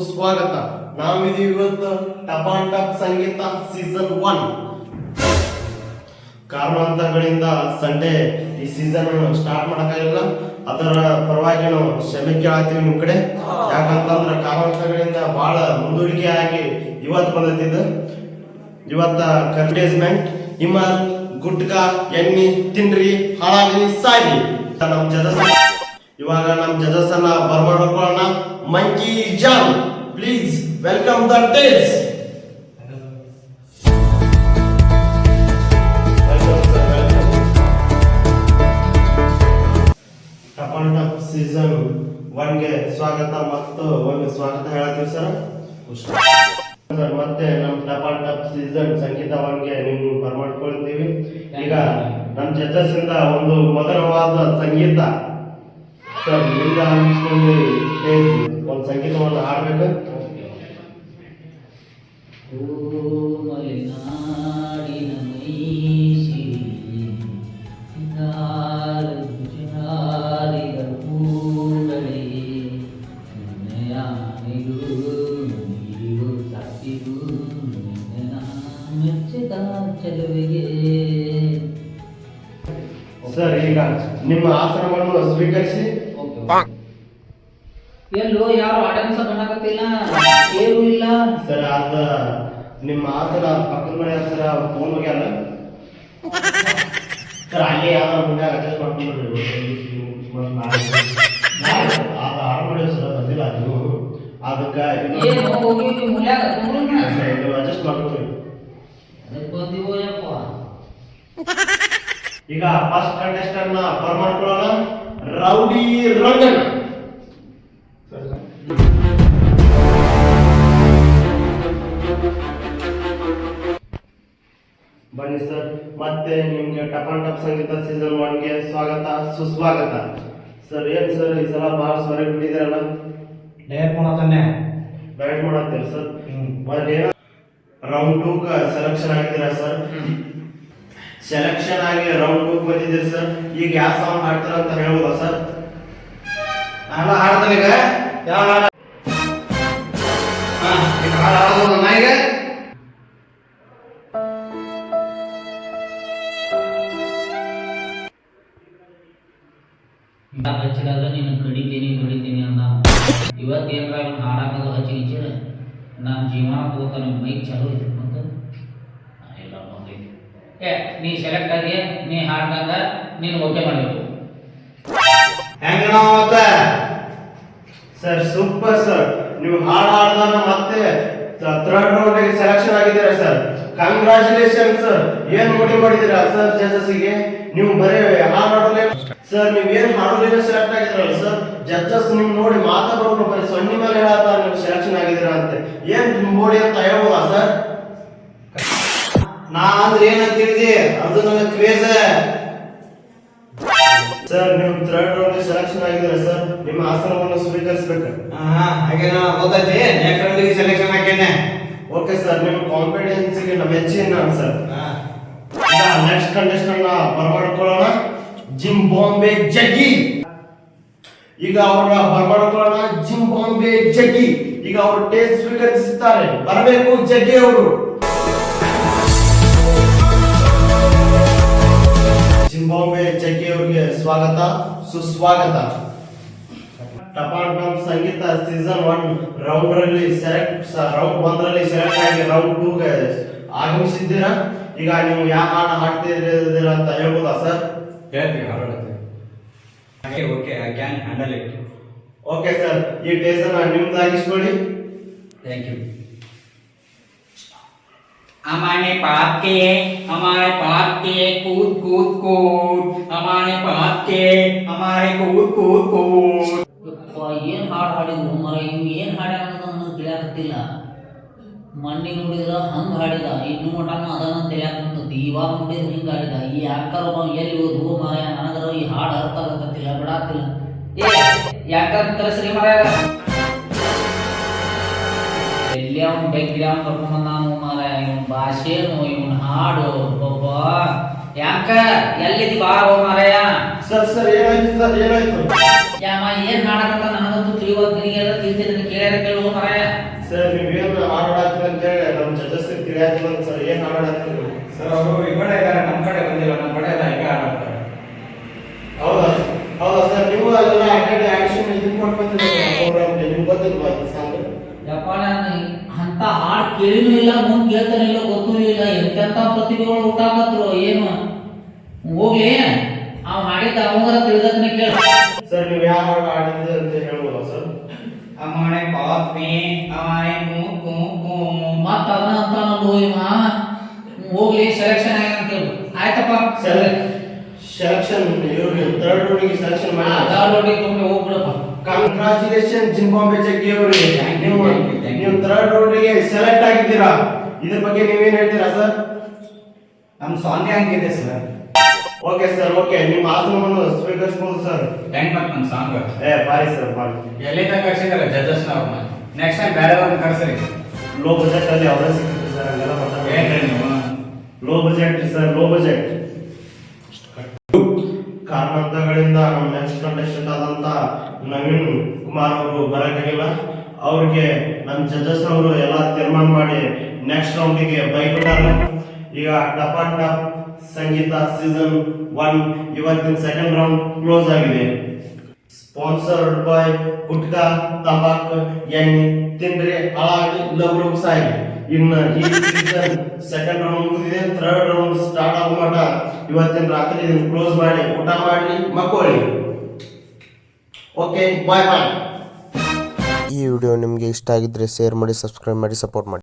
ಸುಸ್ವಾಗತ. ನಾವಿದೀವಿ ಇವತ್ತು ಟಪಾನ್ ಟಪ್ ಸಂಗೀತ ಸೀಸನ್ ಒನ್ ಕಾರಣಾಂತರಗಳಿಂದ ಸಂಡೇ ಈ ಸೀಸನ್ ಸ್ಟಾರ್ಟ್ ಮಾಡಕ್ಕಾಗಿಲ್ಲ. ಅದರ ಪರವಾಗಿ ನಾವು ಕ್ಷಮೆ ಕೇಳತ್ತೀವಿ ನಿಮ್ ಕಡೆ. ಯಾಕಂತಂದ್ರೆ ಕಾರಣಾಂತರಗಳಿಂದ ಬಹಳ ಮುಂದೂಡಿಕೆ ಆಗಿ ಇವತ್ತು ಬಂದೈತಿದ್ದು. ಇವತ್ತ ಕರ್ಟೈಸ್ಮೆಂಟ್ ನಿಮ್ಮ ಗುಟ್ಕಾ, ಎಣ್ಣಿ ತಿನ್ರಿ ಹಾಳಾಗಿ ಸಾಯಿ ನಮ್ ಜಜಸ್ ಇವಾಗ ನಮ್ಮ ಜಜಸ್ ಅನ್ನ monkey John please welcome the ಟೇಸ್ ಟಪ್ ಸೀಸನ್ ಒನ್ಗೆ ಸ್ವಾಗತ ಮತ್ತು ಒಂದು ಸ್ವಾಗತ ಹೇಳ್ತೀವಿ ಸರ್ ಸರ್ ಮತ್ತೆ ನಮ್ಮ ಟಪಾಲ್ ಟಪ್ ಸೀಸನ್ ಸಂಗೀತ ಒನ್ಗೆ ನೀವು ಬರ್ಮಾಡ್ಕೊಳ್ತೀವಿ ಈಗ ನಮ್ಮ ಜಜಸ್ ಇಂದ ಒಂದು ಮಧುರವಾದ ಸಂಗೀತ. ಸರ್ ನಿಮ್ದ ಅನ್ಸ್ಕೊಂಡು ಒಂದು ಸಂಗೀತವನ್ನು ಹಾಡ್ಬೇಕು ಮಲೆನಾಡಿನ ಮೈಸಿರಿ ಜಾರಿದ ಕೂಡಲೇ ನೆನೆಯಾನೆಗೂ ನೀರು ಸಾಕಿಗೂ ನೆನ ಮೆಚ್ಚಿದ ಚೆಲುವಿಗೆ ಸರ್ ಈಗ ನಿಮ್ಮ ಆಸನವನ್ನು ಸ್ವೀಕರಿಸಿ ಎಲ್ಲೋ ಯಾರು ಅಟೆನ್ಸ್ ಬಣ್ಣಕತ್ತಿಲ್ಲ ಏನು ಇಲ್ಲ. ಸರ್ ಅದ ನಿಮ್ಮ ಆಸರ ಪಕ್ಕದ ಮನೆ ಸರ್ ಫೋನ್ ಹೋಗ್ಯಾರ ಸರ್ ಅಲ್ಲಿ ಯಾರು ಮುಂದೆ ಅಡ್ಜಸ್ಟ್ ಮಾಡ್ಕೊಂಡ್ಬಿಡ್ರಿ. ಅದು ಆರ್ಡ್ ಸರ್ ಬಂದಿಲ್ಲ ಅದು. ಅದಕ್ಕೆ ಏನು ಹೋಗಿ ನೀವು ಮುಲ್ಯಾಗ ಕುಂದ್ರನ್ನ. ನೀವು ಅಡ್ಜಸ್ಟ್ ಮಾಡ್ಕೊಳ್ರಿ ಅದಕ್ಕೆ ಬಂದಿವೋ ಯಪ್ಪ. ಈಗ ಫಸ್ಟ್ ಕಂಟೆಸ್ಟೆಂಟ್ನ ಬರ್ಮಾಡ್ಕೊಳ್ಳೋಣ ರೌಡಿ ರಂಗನ್ ಬನ್ನಿ ಸರ್ ಮತ್ತೆ ನಿಮ್ಗೆ ಟಪಾನ್ ಟಪ್ ಸಂಗೀತ ಸೀಸನ್ ಒನ್ಗೆ ಸ್ವಾಗತ ಸುಸ್ವಾಗತ. ಸರ್ ಏನ್ ಸರ್ ಈ ಸಲ ಬಹಳ ಸ್ವರ ಬಿಟ್ಟಿದ್ದೀರಲ್ಲ? ಡಯಟ್ ಮಾಡತಾನೆ ಡೈಟ್ ಮಾಡತ್ತೀರಿ ಸರ್? ಮೊದಲೇನ ರೌಂಡ್ ಟೂ ಸೆಲೆಕ್ಷನ್ ಆಗಿದ್ದೀರಾ ಸರ್? ಸೆಲೆಕ್ಷನ್ ಆಗಿ ರೌಂಡ್ ಬುಕ್ ಬಂದಿದ್ದೀರಿ ಸರ್ ಈಗ ಯಾವ ಸಾಂಗ್ ಹಾಡ್ತಾರ ಅಂತ ಹೇಳುವ ಸರ್ ನಾನು ಹಾಡ್ತಾನೆ ಈಗ. ಯಾವ ಹಾಡ? ಈಗ ಹಾಡು ನೀನು ಕಡಿತೀನಿ ಕಡಿತೀನಿ ಅಂದ. ಇವತ್ತು ಏನಾರ ಅವ್ನು ಹಾಡಾಕದು ಹಚ್ಚಿ ನಿಚ್ಚಿರ ನಾನು ಜೀವನ ತಗೋತಾನೆ ಮೈಕ್ ಚಾಲು ಇದ್ರು ಮತ್ತು ಏ, ನೀ ಸೆಲೆಕ್ಟ್ ಆಗಿ ನೀ ಹಾಡ್ದಾಗ ನೀನು ಓಕೆ ಮಾಡಬೇಕು. ಹೆಂಗ ನಾವು ಸರ್ ಸೂಪರ್ ಸರ್ ನೀವು ಹಾಡು ಹಾಡ್ದಾಗ ಮತ್ತೆ ಥರ್ಡ್ ರೌಂಡಿಗೆ ಸೆಲೆಕ್ಷನ್ ಆಗಿದ್ದೀರಾ ಸರ್ ಕಂಗ್ರಾಚುಲೇಷನ್ ಸರ್ ಏನ್ ನೋಡಿ ಮಾಡಿದ್ದೀರಾ ಸರ್ ಜಡ್ಜಸ್ಗೆ? ನೀವು ಬರೀ ಹಾಡು ಹಾಡೋದೇ ಸರ್ ನೀವು ಏನ್ ಹಾಡೋದೇ ಸೆಲೆಕ್ಟ್ ಆಗಿದ್ರಲ್ಲ ಸರ್ ಜಡ್ಜಸ್ ನಿಮ್ ನೋಡಿ ಮಾತಾಡೋರು ಬರೀ ಸೊನ್ನೆ ಮೇಲೆ ಹೇಳತ್ತ ನೀವು ಸೆಲೆಕ್ಷನ್ ಆಗಿದ್ದೀರಾ ಅಂತ. ಏನ್ ಮೋಡಿ ಅಂತ ಹೇಳ್ಬೋದಾ ಸರ್ ನಾ ಅಂದ್ರೆ ಏನಂತ ತಿಳಿದಿ ಅದು ನನ್ನ ಕ್ರೇಜ್. ಸರ್ ನೀವು ಥರ್ಡ್ ರೌಂಡ್ ಸೆಲೆಕ್ಷನ್ ಆಗಿದ್ರೆ ಸರ್? ನಿಮ್ಮ ಆಸನವನ್ನು ಸ್ವೀಕರಿಸಬೇಕು. ಹಾ ಹಾಗೆ ನಾ ಗೊತ್ತೈತಿ ನೆಕ್ಸ್ಟ್ ರೌಂಡಿಗೆ ಸೆಲೆಕ್ಷನ್ ಹಾಕೇನೆ ಓಕೆ ಸರ್ ನಿಮ್ಮ ಕಾನ್ಫಿಡೆನ್ಸ್ಗೆ ನಮ್ಮ ಹೆಚ್ಚಿನ ಸರ್ ನೆಕ್ಸ್ಟ್ ಕಂಟೆಸ್ಟೆಂಟ್ನ ಬರಮಾಡ್ಕೊಳ್ಳೋಣ ಜಿಮ್ ಬಾಂಬೆ ಜಗ್ಗಿ. ಈಗ ಅವರ ಬರಮಾಡ್ಕೊಳ್ಳೋಣ ಜಿಮ್ ಬಾಂಬೆ ಜಗ್ಗಿ. ಈಗ ಅವರು ಟೇಸ್ಟ್ ಸ್ವೀಕರಿಸುತ್ತಾರೆ ಬರಬೇಕು ಜಗ್ಗಿ ಅವರು ಜಿಂಬಾಂಬೆ ಚಕ್ಕಿ ಅವರಿಗೆ ಸ್ವಾಗತ ಸುಸ್ವಾಗತ. ಟಪಾಲ್ ಸಂಗೀತ ಸೀಸನ್ ಒನ್ ರೌಂಡ್ ರಲ್ಲಿ ಸೆಲೆಕ್ಟ್ ರೌಂಡ್ ಒಂದರಲ್ಲಿ ಸೆಲೆಕ್ಟ್ ಆಗಿ ರೌಂಡ್ ಟೂ ಗೆ ಆಗಮಿಸಿದ್ದೀರಾ? ಈಗ ನೀವು ಯಾವ ಹಾಡು ಹಾಡ್ತಿದ್ದೀರಾ ಅಂತ ಹೇಳ್ಬೋದಾ ಸರ್? ಹೇಳ್ತೀನಿ ಹಾಡೋಣ okay okay I can handle it okay sir ಈ ಟೇಸ್ಟ್ ಅನ್ನ ನಿಮ್ದಾಗಿಸ್ಕೊಳ್ಳಿ. ಥ್ಯಾಂಕ್ ಯು हमारे पाप के हमारे पाप के कूद कूद कूद हमारे पाप के हमारे कूद कूद कूद ಯಪ್ಪ ಏನು ಹಾಡು ಹಾಡಿದ್ರು ಮರ ಇವು ಏನು ಹಾಡ್ಯಾರ ಅನ್ನೋದು ತಿಳಿಯಾಕತ್ತಿಲ್ಲ ಮಣ್ಣಿ ನೋಡಿದ್ರ ಹಂಗೆ ಹಾಡಿದ ಇನ್ನು ಮಟನು ಅದನ್ನ ತಿಳಿಯಾಕಂತತಿ ಇವಾಗ ನೋಡಿದ್ರೆ ಹಿಂಗೆ ಹಾಡಿದ ಈ ಯಾಕಾರ ಒಬ್ಬ ಎಲ್ಲಿ ಹೋದ್ರು ಮರ ನನಗರ ಈ ಹಾಡು ಅರ್ಥ ಆಗತ್ತಿಲ್ಲ ಬಿಡಾತಿಲ್ಲ ಏ ಯಾಕಾರ ಕರೆಸ್ರಿ ಮರ ಎಲ್ಲಿ ಅವ್ನು ಬೆಗ್ಗಿ ಅವ್ನು ಕರ್ಕೊಂಡ್ ನಾನು ಮಾರ ಇವನ್ ಭಾಷೆನು ಇವನ್ ಹಾಡು. ಒಬ್ಬ ಯಾಕ? ಎಲ್ಲಿದಿ ಬಾ ಮಾರಾಯ. ಸರ್ ಸರ್ ಏನಾಯ್ತು ಸರ್? ಏನಾಯ್ತು? ಯಾಮ ಏನ್ ಹಾಡಕತ್ತ ನನಗಂತೂ ತಿಳಿಯೋದ್ ನಿನಗೆಲ್ಲ ತಿಳಿತೀನಿ ಕೇಳ್ಯಾರ ಕೇಳುವ ಮಾರಾಯ. ಸರ್ ನೀವೇನು ಹಾಡು ಅಂತ ಹೇಳಿ ನಮ್ಮ ಜಡ್ಜಸ್ ತಿಳಿಯಾಕಿಲ್ಲ ಸರ್. ಏನ್ ಹಾಡು ಹಾಡ್ತೀರಿ? ಸರ್ ಅವರು ಈ ಕಡೆ ಇದ್ದಾರೆ ನಮ್ಮ ಕಡೆ ಬಂದಿಲ್ಲ ನಮ್ಮ ಕಡೆ ಎಲ್ಲ ಈಗ ಆಡ್ತಾರೆ ಹೌದಾ ಹೌದಾ ಸರ್ ನೀವು ಅದೆಲ್ಲ ಅಟೆಂಡ್ ಆಕ್ಷನ್ ಇದನ್ನ ಕೊಟ್ಟು ಬಂದಿದ್ದೀರಿ ಪ್ರೋಗ್ರಾಮ್ಗೆ ನಿಮ್ಗೆ ಗೊತ್ತಿಲ್ವಾ ಈ ಸಾಂಗ್ ಯಪ್ಪ ನಾನು ಅಂತ ಹಾಡು ಕೇಳಿನೂ ಇಲ್ಲ ಮುಂದೆ ಕೇಳ್ತಾನೆ ಇಲ್ಲ ಗೊತ್ತೂ ಇಲ್ಲ ಎಂತೆಂಥ ಪ್ರತಿಭೆಗಳು ಹುಟ್ಟಾಕತ್ರು ಏನು? ಹೋಗ್ಲಿ. ಅವ್ ಮಾಡಿದ್ದ ಅವಂಗರ ತಿಳಿದಕ್ಕನ ಕೇಳ. ಸರ್ ನೀವು ಯಾವ ಹಾಡಿದ್ರು ಅಂತ ಹೇಳುವ ಸರ್? ಅಮ್ಮನೆ ಪಾತ್ಮಿ ಅಮ್ಮನೆ ಕುಂಕು ಮತ್ತ ಅದನ್ನ ಅಂತ ನಾನು ಇವ? ಹೋಗ್ಲಿ ಸೆಲೆಕ್ಷನ್ ಆಗ ಅಂತ ಹೇಳು. ಆಯ್ತಪ್ಪ. ಸೆಲೆಕ್ಷನ್ ಇವ್ರಿಗೆ ಥರ್ಡ್ ರೋಡಿಗೆ ಸೆಲೆಕ್ಷನ್ ಮಾಡಿ ಥರ್ಡ್ ರೋಡಿಗೆ ತುಂಬ ಹೋಗ್ಬಿಡಪ್ಪ. ಕಂಗ್ರಾಚುಲೇಷನ್ ಜಿಂಬಾಂಬೆ ಜಗ್ಗಿ ಅವರಿಗೆ ನೀವು. ನೀವು ಥರ್ಡ್ ರೌಂಡಿಗೆ ಸೆಲೆಕ್ಟ್ ಆಗಿದ್ದೀರಾ? ಇದ್ರ ಬಗ್ಗೆ ನೀವೇನ್ ಹೇಳ್ತೀರಾ ಸರ್ ನಮ್ಮ ಸಾಂಗ್ ಹಂಗಿದೆ ಸರ್ ಓಕೆ ಸರ್ ಓಕೆ ನಿಮ್ಮ ಆಸನವನ್ನು ಸ್ವೀಕರಿಸಬಹುದು ಸರ್ ಹೆಂಗ್ ಬಂತು ನಮ್ಮ ಸಾಂಗ್ ಏ ಬಾರಿ ಸರ್ ಬಾರಿ. ಎಲ್ಲಿಂದ ಕರ್ಸಿದಾರೆ ಜಡ್ಜಸ್ ಅವ್ರನ್ನ. ನೆಕ್ಸ್ಟ್ ಟೈಮ್ ಬೇರೆ ಒಂದು ಕರ್ಸ್ರಿ. ಲೋ ಬಜೆಟ್ ಅಲ್ಲಿ ಅವರೇ ಸಿಗ್ತಾರೆ ಸರ್ ಹಂಗೆಲ್ಲ ಮಾತಾಡ್ಬೇಡಿ. ಏನ್ರಿ ನೀವು? Low budget sir low budget ಕಾರಣಾಂತರಗಳಿಂದ ನಮ್ಮ ನೆಕ್ಸ್ಟ್ ಕಂಟೆಸ್ಟೆಂಟ್ ಆದಂತ ನವೀನ್ ಕುಮಾರ್ ಅವರು ಬರಕ್ಕಾಗಿಲ್ಲ ಅವ್ರಿಗೆ ನಮ್ಮ ಜಡ್ಜಸ್ ಅವರು ಎಲ್ಲ ತೀರ್ಮಾನ ಮಾಡಿ ನೆಕ್ಸ್ಟ್ ರೌಂಡಿಗೆ ಬೈಬಿಟ್ಟಾರೆ ಈಗ ಟಪ ಟಪ್ ಸಂಗೀತ ಸೀಸನ್ ಒನ್ ಇವತ್ತಿನ ಸೆಕೆಂಡ್ ರೌಂಡ್ ಕ್ಲೋಸ್ ಆಗಿದೆ. ಸ್ಪಾನ್ಸರ್ಡ್ ಬೈ ಗುಟ್ಕಾ, ತಂಬಾಕು, ಎಣ್ಣೆ, ತಿಂದ್ರೆ ಹಾಳಾಗಿ ಲಘು ಸಾಯಿ ಇನ್ನು ಈ ಸೀಸನ್ ಸೆಕೆಂಡ್ ರೌಂಡ್ ಮುಗಿದಿದೆ ಥರ್ಡ್ ರೌಂಡ್ ಸ್ಟಾರ್ಟ್ ಆಗೋ ಮಟ ಇವತ್ತಿನ ರಾತ್ರಿ ನೀವು ಕ್ಲೋಸ್ ಮಾಡಿ, ಊಟ ಮಾಡಿ ಮಕ್ಕೊಳ್ಳಿ. ಓಕೆ ಬಾಯ್ ಬಾಯ್ ಈ ವಿಡಿಯೋ ನಿಮಗೆ ಇಷ್ಟ ಆಗಿದ್ರೆ ಶೇರ್ ಮಾಡಿ ಸಬ್ಸ್ಕ್ರೈಬ್ ಮಾಡಿ ಸಪೋರ್ಟ್ ಮಾಡಿ.